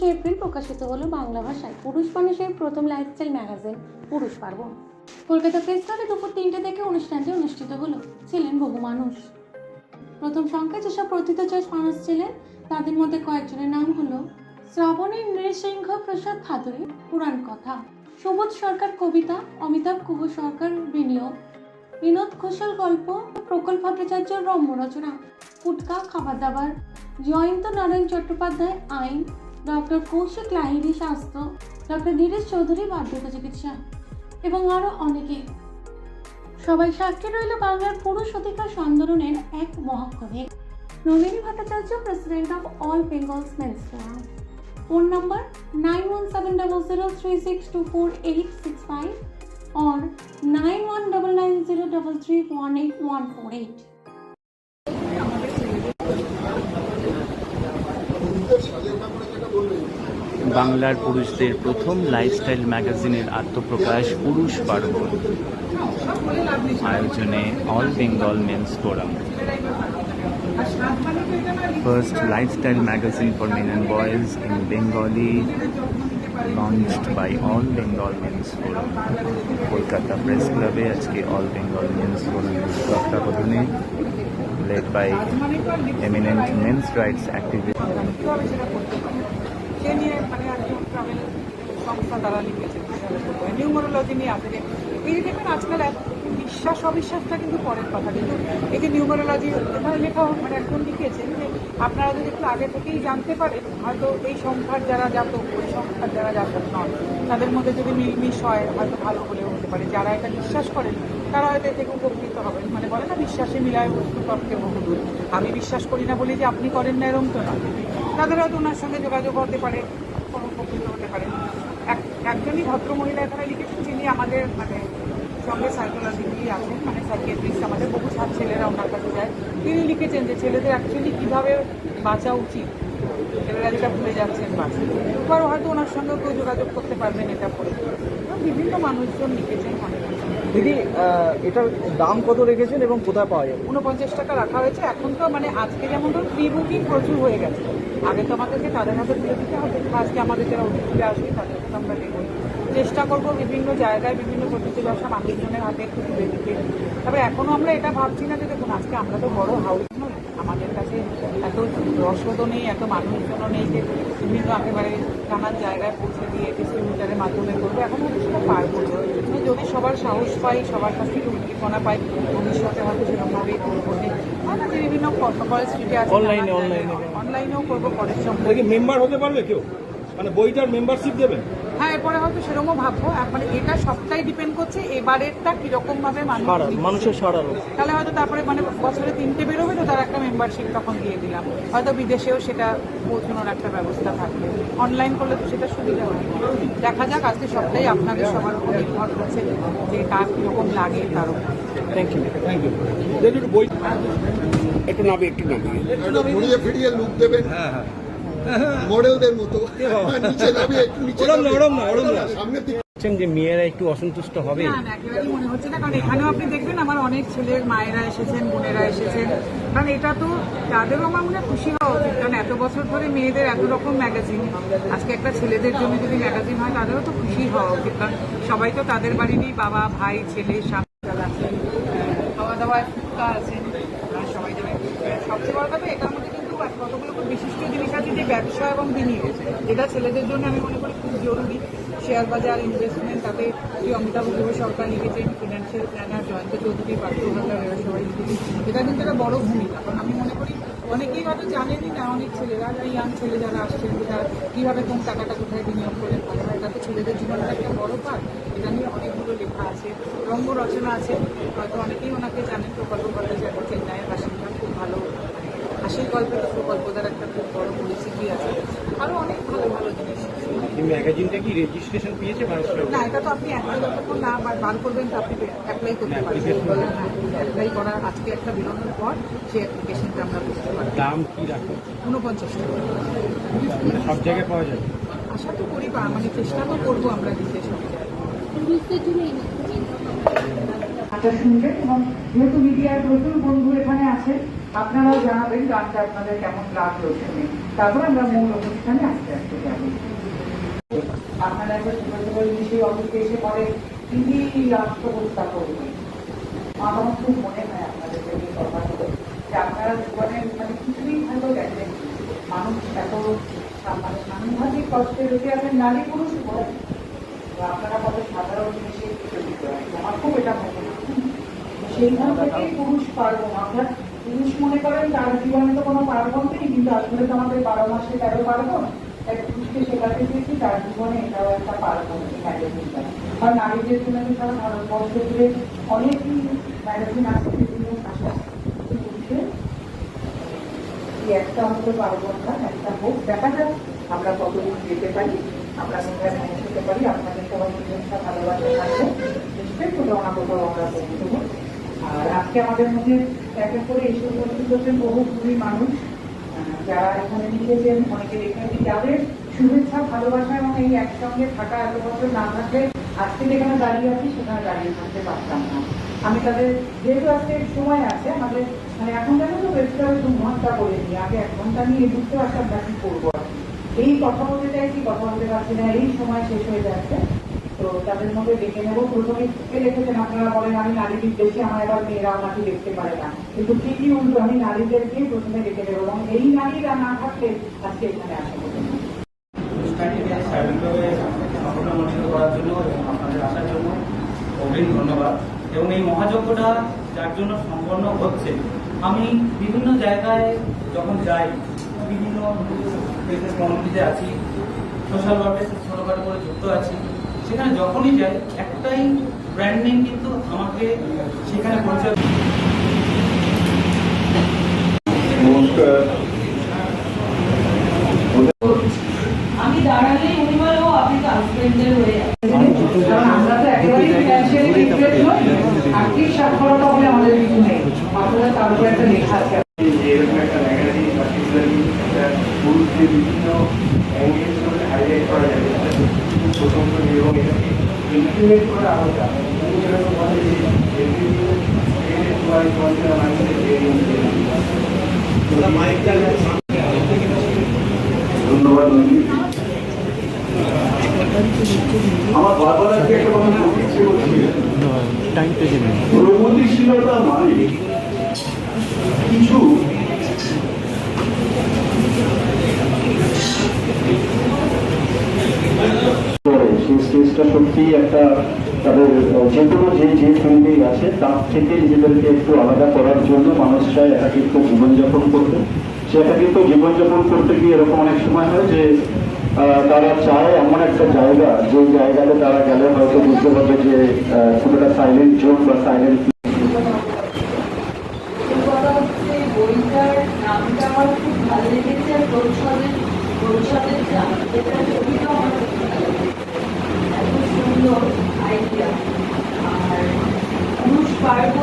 একুশে এপ্রিল প্রকাশিত হলো বাংলা ভাষায় পুরুষ মানুষের প্রথম লাইফস্টাইল ম্যাগাজিন পুরুষ পার্বণ। কলকাতা প্রেস ক্লাবে দুপুর তিনটে থেকে অনুষ্ঠানটি অনুষ্ঠিত হলো। ছিলেন বহু মানুষ। প্রথম সংখ্যায় যেসব প্রথিতযশ মানুষ ছিলেন, তাদের মধ্যে কয়েকজনের নাম হলো শ্রাবণী নৃসিংহ প্রসাদ ভাদুরী, পুরাণ কথা, সুবোধ সরকার কবিতা, অমিতাভ কুহ সরকার বিনিয়োগ, বিনোদ ঘোষাল গল্প, প্রকল্প ভট্টাচার্য রম্য রচনা, ফুটকা খাবার দাবার, জয়ন্ত নারায়ণ চট্টোপাধ্যায় আইন ডক্টর কৌশিক লাহিড়ি স্বাস্থ্য ডক্টর নীরজ চৌধুরী বার্ধক্য চিকিৎসা এবং আরও অনেকে। সবাই সাক্ষী রইল বাংলার পুরুষ অধিকার আন্দোলনের এক মহাকবি। Nalini Bhattacharya president of all Bengal men's phone number nine one seven double zero three six two four eight six five one nine one double nine zero double three one eight one four eight বাংলার পুরুষদের প্রথম lifestyle ম্যাগাজিনের আত্মপ্রকাশ পুরুষ পার্বণ আয়োজনে all Bengal men's forum first lifestyle magazine for men and boys in Bengali launched by all Bengal men's forum Kolkata press ক্লাবে আজকে অল বেঙ্গল মেন্স ফোরামের তত্ত্বাবধানে led by eminent men's rights activists. সে নিয়ে মানে একজন ট্রাভেল সংস্থা দ্বারা লিখেছেন নিউমোরোলজি নিয়ে আসলে এই যে দেখবেন আজকাল বিশ্বাস, অবিশ্বাসটা কিন্তু পরের কথা। কিন্তু এই যে নিউমোরোলজি এখানে লেখা মানে একজন লিখেছেন যে আপনারা যদি একটু আগে থেকেই জানতে পারেন, হয়তো এই সংখ্যার যারা জাতক, ওই সংখ্যার যারা জাতক নন তাদের মধ্যে যদি মিলমিশ হয়, হয়তো ভালো হলেও হতে পারে। যারা এটা বিশ্বাস করেন, তারা হয়তো এ থেকে উপকৃত হবেন। মানে বলে না, বিশ্বাসে মিলায় বস্তু তর্কে বহুদূর। আমি বিশ্বাস করি না বলে যে আপনি করেন না, এরকম তো না। তাদের হয়তো ওনার সঙ্গে যোগাযোগ হতে পারে, কোনো উপকৃত হতে পারে। এক- একজনই ভদ্রমহিলা এখানে লিখেছেন, যিনি আমাদের মানে সঙ্গে সাইকোলজিক্যালি আছেন মানে সাইকিয়াট্রিস্ট আমাদের বহু ছাত্র ছেলেরা ওনার কাছে যায়। তিনি লিখেছেন যে ছেলেদের অ্যাকচুয়ালি কীভাবে বাঁচা উচিত, ছেলেরা যেটা ভুলে যাচ্ছেন বাঁচা এবার হয়তো ওনার সঙ্গেও কেউ যোগাযোগ করতে পারবেন এটা পড়ে বিভিন্ন মানুষজন লিখেছেন অনেক। দিদি এটার দাম কত রেখেছেন এবং কোথায় পাওয়া যাবে? উনপঞ্চাশ টাকা রাখা হয়েছে। এখন তো মানে আজকে যেমন ধরুন প্রি বুকিং প্রচুর হয়ে গেছে। আগে তো আমাদেরকে তাদের হাতে তুলে দিতে হবে। আজকে আমাদের যারা অতিথিরা আসবে, তাদেরকে আমরা দেবো চেষ্টা করব বিভিন্ন জায়গায় বিভিন্ন প্রতিটি দশা মানুষজনের হাতে একটু তুলে দিতে। তবে এখনও আমরা এটা ভাবছি না যে দেখুন আজকে আমরা তো বড় হাউস নই। আমাদের কাছে এত রসদও নেই এত মানুষজনও নেই যে বিভিন্ন একেবারে নানান জায়গায় পৌঁছে দিয়ে ডিস্ট্রিবিউটারের মাধ্যমে করব। এখন হয়তো সেটা পার করব। যদি সবার সাহস পাই সবার কাছ থেকে উদ্দীপনা পাই ভবিষ্যতে হয়তো সেরকমভাবেই করব। যে আমরা যে বিভিন্ন প্রটোকল স্ট্রিটে আছে। জায়গায়, অনলাইনেও করব পরের সঙ্গে। মেম্বার হতে পারবে কেউ? মানে বইটার মেম্বারশিপ দেবেন? হ্যাঁ এরপরে হয়তো সেরকমও ভাববো। আর মানে এটা সবটাই ডিপেন্ড করছে এবারেরটা কীরকম ভাবে মানুষ মানুষের সারানো তাহলে হয়তো তারপরে মানে বছরে তিনটে বেরোবে তো তার একটা মেম্বারশিপ তখন দিয়ে দিলাম। হয়তো বিদেশেও সেটা পৌঁছানোর একটা ব্যবস্থা থাকবে। অনলাইন করলে তো সেটা সুবিধা হবে। দেখা যাক আজকে সবটাই আপনাদের সবার উপর নির্ভর করছে যে কার কীরকম লাগে তার উপর। থ্যাংক ইউ থ্যাংক ইউ বই একটু নাবি একটু নাবি একটু ঘুরিয়ে ফিরিয়ে লুক দেবেন। মডেলদের মতো। নিচে নাবি একটু নিচে না, না, ওরম না। সামনের দিকে। যে মেয়েরা একটু অসন্তুষ্ট হবে। না না একেবারেই মনে হচ্ছে না কারণ এখানেও আপনি দেখবেন আমার অনেক ছেলের মায়েরা এসেছেন বোনেরা এসেছেন। কারণ এটা তো তাদেরও আমার মনে খুশি হওয়া উচিত কারণ এত বছর ধরে মেয়েদের এত রকম ম্যাগাজিন আজকে একটা ছেলেদের জন্য যদি ম্যাগাজিন হয় তাদেরও তো খুশি হওয়া উচিত কারণ সবাই তো তাদের বাড়িরই বাবা ভাই ছেলে স্বামী আছেন খাওয়া দাওয়ায় ফুটকা আছেন সবাই সবচেয়ে বড় কথা এটার কিন্তু কতগুলো বিশিষ্ট জিনিস আছে যে ব্যবসা এবং বিনিয়োগ। এটা ছেলেদের জন্য আমি মনে করি খুব জরুরি। শেয়ার বাজার ইনভেস্টমেন্ট তাতে শ্রী অমিতাভ গুহ সরকার লিখেছেন ফিনান্সিয়াল প্ল্যানার জয়ন্ত চৌধুরী পার্থভট্টাচার্য এরা সবাই লিখেছেন। এটা কিন্তু একটা বড় ভূমিকা। কারণ আমি মনে করি অনেকেই হয়তো জানেনই না, অনেক ছেলেরা ইয়াং ছেলে যারা আসছেন তারা কীভাবে কোন টাকাটা কোথায় বিনিয়োগ করলে ভালো হয় এটা তো ছেলেদের জীবনের একটা বড় পার্ট এটা নিয়ে অনেকগুলো লেখা আছে, রঙ্গ রচনা আছে। হয়তো অনেকেই ওনাকে জানেন, প্রকল্প ভট্টাচার্য চেন্নাইয়ের বাসিন্দা খুব ভালো হাসির গল্পের একটা খুব বড় পরিস্থিতি আছে। আরও অনেক ভালো ভালো জিনিস এই ম্যাগাজিনটা কি রেজিস্ট্রেশন পেয়েছে না এটা তো আপনি অ্যাপ্লাই যতক্ষণ না বার করবেন তো আপনি অ্যাপ্লাই করতে পারবেন। অ্যাপ্লাই করার আজকে একটা বেরোনোর পর সেই অ্যাপ্লিকেশনটা আমরা করতে পারব। দাম কি রাখো ঊনপঞ্চাশ টাকা। মানে সব জায়গায় পাওয়া যাবে আশা তো করি বা মানে চেষ্টা তো করব আমরা দিতে সব জায়গায়। শুনবেন এবং যেহেতু মিডিয়ার প্রচুর বন্ধু এখানে আছে আপনারাও জানাবেন গানটা আপনাদের কেমন লাগল শুনে তারপর আমরা মূল অনুষ্ঠানে আস্তে আস্তে যাব। আপনারা এসে আমার খুব মনে হয় যে আপনারা মানে কিছুই ভালো গেছেন মানুষ এত মানে রয়েছে পুরুষ আপনারা কত সাধারণ আমার খুব এটা মনে হয়। থেকেই পুরুষ পার্বণ, অর্থাৎ পুরুষ মনে করেন, তার জীবনে তো কোনো পার্বণ নেই, কিন্তু আসলে তো আমাদের বারো মাসে তেরো পার্বণ। তাই পুরুষকে শেখাতে চেয়েছি, তার জীবনে এটাও একটা পার্বণ এই ম্যাগাজিনটা আর নারীদের জন্য তো সারা ভারতবর্ষ জুড়ে অনেক ম্যাগাজিন আছে, বিভিন্ন ভাষা একটা অন্তত পার্বণ না একটা হোক, দেখা যাক, আমরা কতদিন যেতে পারি, আমরা কোথায় পৌঁছতে পারি, আপনাদের সবাই শুভেচ্ছা ভালোবাসা থাকবে নিশ্চয়ই কোথাও না কোথাও আমরা পৌঁছবো আর আজকে আমাদের মধ্যে করে এসে উপস্থিত হচ্ছেন বহু ভূমি মানুষ। যারা এখানে লিখেছেন, অনেকে যাদের শুভেচ্ছা, ভালোবাসা এবং এই একসঙ্গে থাকা এত বছর না থাকলে আজকে যেখানে দাঁড়িয়ে আছি সেখানে দাঁড়িয়ে থাকতে পারতাম না। আমি তাদের, যেহেতু আজকে সময় আছে, আমাদের মানে এখন জানো তো ওয়েবসাইটে দু ঘণ্টা করে আগে এক ঘণ্টা নিয়ে বুঝতে পারতাম না কি। করব। এই কথা বলতে চাইছি, কথা বলতে পারছি না, এই সময় শেষ হয়ে যাচ্ছে। তো তাদের মধ্যে দেখে নেব। প্রথমে কে লিখেছেন আপনারা বলেন, আমি নারী দেখছি, আমার এবার মেয়েরা আমাকে দেখতে পারে না। কিন্তু ঠিকই উল্টো আমি নারীদেরকে প্রথমে দেখে নেব এবং এই নারীরা না থাকলে আজকে এখানে আসা করার জন্য এবং আসার জন্য ধন্যবাদ। এবং এই মহাযজ্ঞটা যার জন্য সম্পন্ন হচ্ছে, আমি বিভিন্ন জায়গায় যখন যাই, বিভিন্ন আছি, সোশ্যাল ওয়ার্কের ছোটোখাটো করে যুক্ত আছি সেখানে যখনই যাই একটাই ব্র্যান্ড নেম কিন্তু আমাকে সেখানে পরিচয় আমি দাঁড়ালেই উনি বলে আপনি তো হাজবেন্ডের হয়ে আমরা তো একেবারেই ফিনান্সিয়ালি লিটারেট নই। আর্থিক সাক্ষরতা বলে আমাদের কিছু নেই। আপনারা তার উপরে একটা লেখা আছে। এরকম একটা ম্যাগাজিন পার্টিকুলারলি পুরুষদের বিভিন্ন অ্যাঙ্গেলগুলোকে হাইলাইট করা যাবে প্রশংসনীয় এবং এটাকে ইমপ্লিমেন্ট করা আরও যেরকম বলে যে ধন্যবাদ। আমার বারবার একটা কথা প্রগতিশীলতা মানে কিছু সেই স্টেজটা সত্যি একটা তাদের যে যে যে আছে, তার থেকে নিজেদেরকে একটু আলাদা করার জন্য মানুষরা একাকিত্ব জীবনযাপন করবে। সে একাকিত্ব জীবনযাপন করতে গিয়ে এরকম অনেক সময় হয় যে তারা চায় এমন একটা জায়গা, যে জায়গাতে তারা গেলে হয়তো বুঝতে পারবে যে খুব একটা সাইলেন্ট জোন বা সাইলেন্ট বইটার নামটা আমার খুব ভালো লেগেছে ভবিষ্যতে যেটা ছবিটাও সুন্দর আইডিয়া আর মানুষ পারব